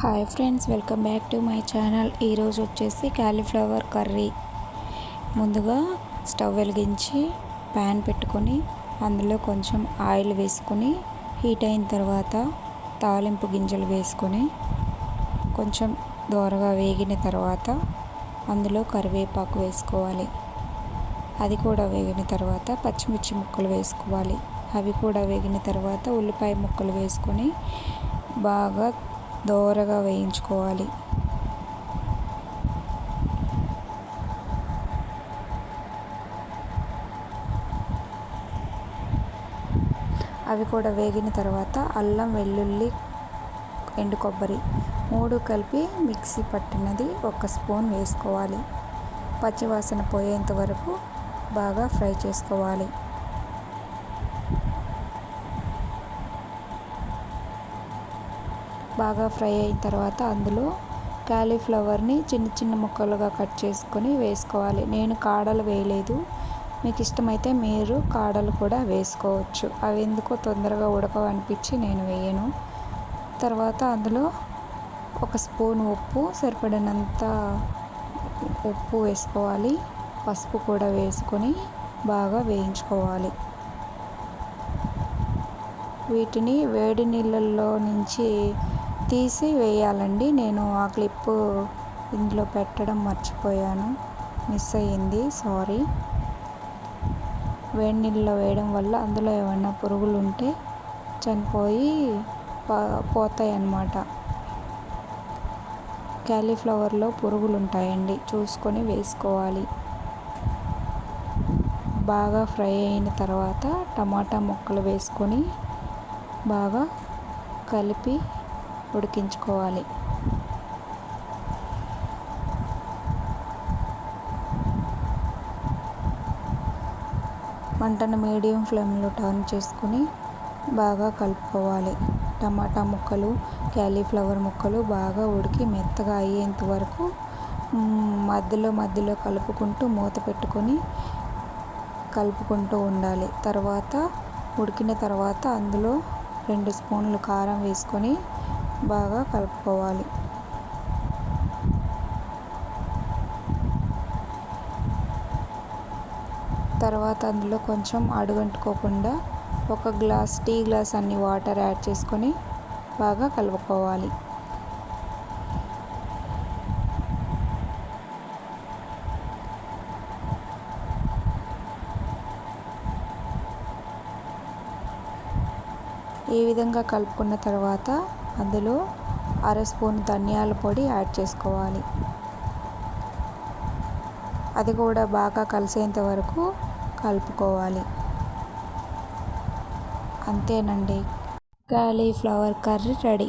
Hi friends welcome back to my channel. ఈరోజు వచ్చేసి cauliflower curry. ముందుగా స్టవ్ వెలిగించి ప్యాన్ పెట్టుకొని అందులో కొంచెం ఆయిల్ వేసుకొని హీట్ అయిన తర్వాత తాలింపు గింజలు వేసుకొని కొంచెం దోరగా వేగిన తర్వాత అందులో కరివేపాకు వేసుకోవాలి. అది కూడా వేగిన తర్వాత పచ్చిమిర్చి ముక్కలు వేసుకోవాలి. అవి కూడా వేగిన తర్వాత ఉల్లిపాయ ముక్కలు వేసుకొని బాగా దోరగా వేయించుకోవాలి. అవి కూడా వేగిన తర్వాత అల్లం వెల్లుల్లి ఎండు కొబ్బరి మూడు కలిపి మిక్సీ పట్టినది ఒక స్పూన్ వేసుకోవాలి. పచ్చివాసన పోయేంత వరకు బాగా ఫ్రై చేసుకోవాలి. బాగా ఫ్రై అయిన తర్వాత అందులో క్యాలీఫ్లవర్ని చిన్న చిన్న ముక్కలుగా కట్ చేసుకొని వేసుకోవాలి. నేను కాడలు వేయలేదు. మీకు ఇష్టమైతే మీరు కాడలు కూడా వేసుకోవచ్చు. అవి ఎందుకో తొందరగా ఉడకవనిపించి నేను వేయను. తర్వాత అందులో ఒక స్పూన్ ఉప్పు సరిపడినంత ఉప్పు వేసుకోవాలి. పసుపు కూడా వేసుకొని బాగా వేయించుకోవాలి. వీటిని వేడి నీళ్ళల్లో నుంచి తీసి వేయాలండి నేను ఆ క్లిప్ ఇందులో పెట్టడం మర్చిపోయాను. మిస్ అయ్యింది. సారీ. వేడి నీళ్ళలో వేయడం వల్ల అందులో ఏమైనా పురుగులు ఉంటే చనిపోయి పోతాయి అన్నమాట క్యాలీఫ్లవర్లో పురుగులు ఉంటాయండి చూసుకొని వేసుకోవాలి. బాగా ఫ్రై అయిన తర్వాత టమాటా ముక్కలు వేసుకొని బాగా కలిపి ఉడికించుకోవాలి. మంటను మీడియం ఫ్లేమ్లో టర్న్ చేసుకుని బాగా కలుపుకోవాలి. టమాటా ముక్కలు క్యాలీఫ్లవర్ ముక్కలు బాగా ఉడికి మెత్తగా అయ్యేంత వరకు మధ్యలో మధ్యలో కలుపుకుంటూ మూత పెట్టుకొని కలుపుకుంటూ ఉండాలి. తర్వాత ఉడికిన తర్వాత అందులో రెండు స్పూన్లు కారం వేసుకొని బాగా కలుపుకోవాలి. తర్వాత అందులో కొంచెం అడుగంటుకోకుండా ఒక గ్లాస్ టీ గ్లాస్ అన్ని వాటర్ యాడ్ చేసుకొని బాగా కలుపుకోవాలి. ఈ విధంగా కలుపుకున్న తర్వాత అందులో అర స్పూన్ ధనియాల పొడి యాడ్ చేసుకోవాలి. అది కూడా బాగా కలిసేంత వరకు కలుపుకోవాలి. అంతేనండి. Cauliflower curry ready.